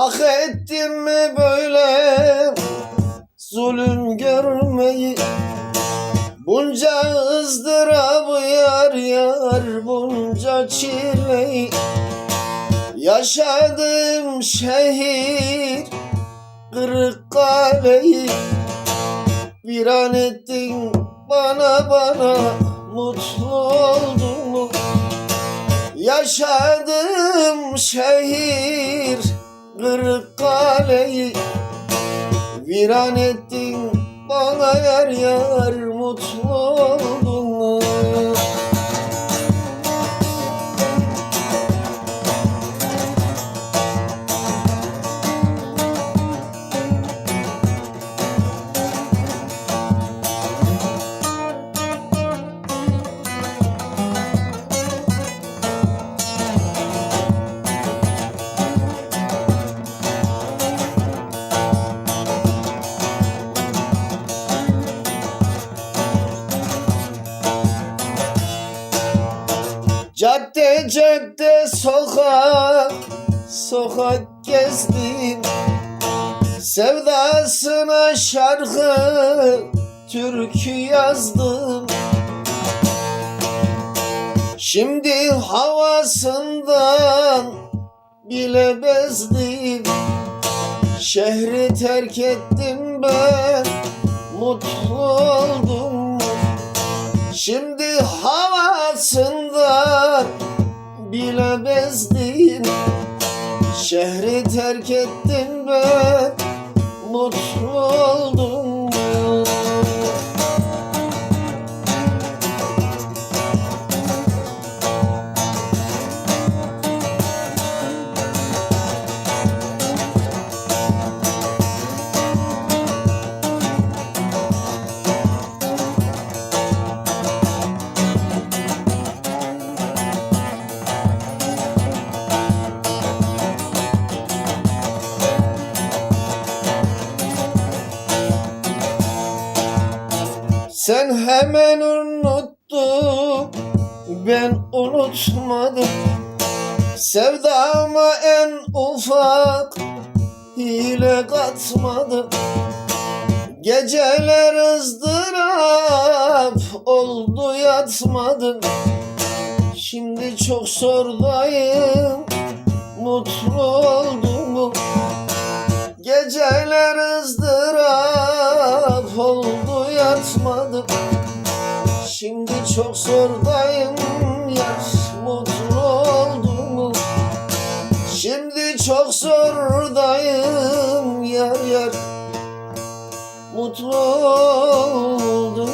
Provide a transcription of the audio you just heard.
Ah ettim mi böyle zulüm görmeyi Bunca ızdırabı yar yar bunca çileyi Yaşadım şehir Kırıkkale'yi Bir an ettin bana bana mutlu oldun mu? Yaşadım şehir Kırıkkale'yi Viran ettin. Bana yar yar mutlu oldun Cadde cadde sokak sokak gezdim Sevdasına şarkı türkü yazdım. Şimdi havasından bile bezdim Şehri terk ettim ben mutlu oldum Şimdi havasından bile bezdim. Şehri terk ettim Sen hemen unuttun Ben unutmadım. Sevdama en ufak hile katmadım. Geceler ızdırap oldu yatmadım. Şimdi çok zordayım Mutlu oldum? Geceler ızdırap yatmadım Şimdi çok zordayım yar mutlu oldum mu? Şimdi çok zordayım yar yar mutlu oldum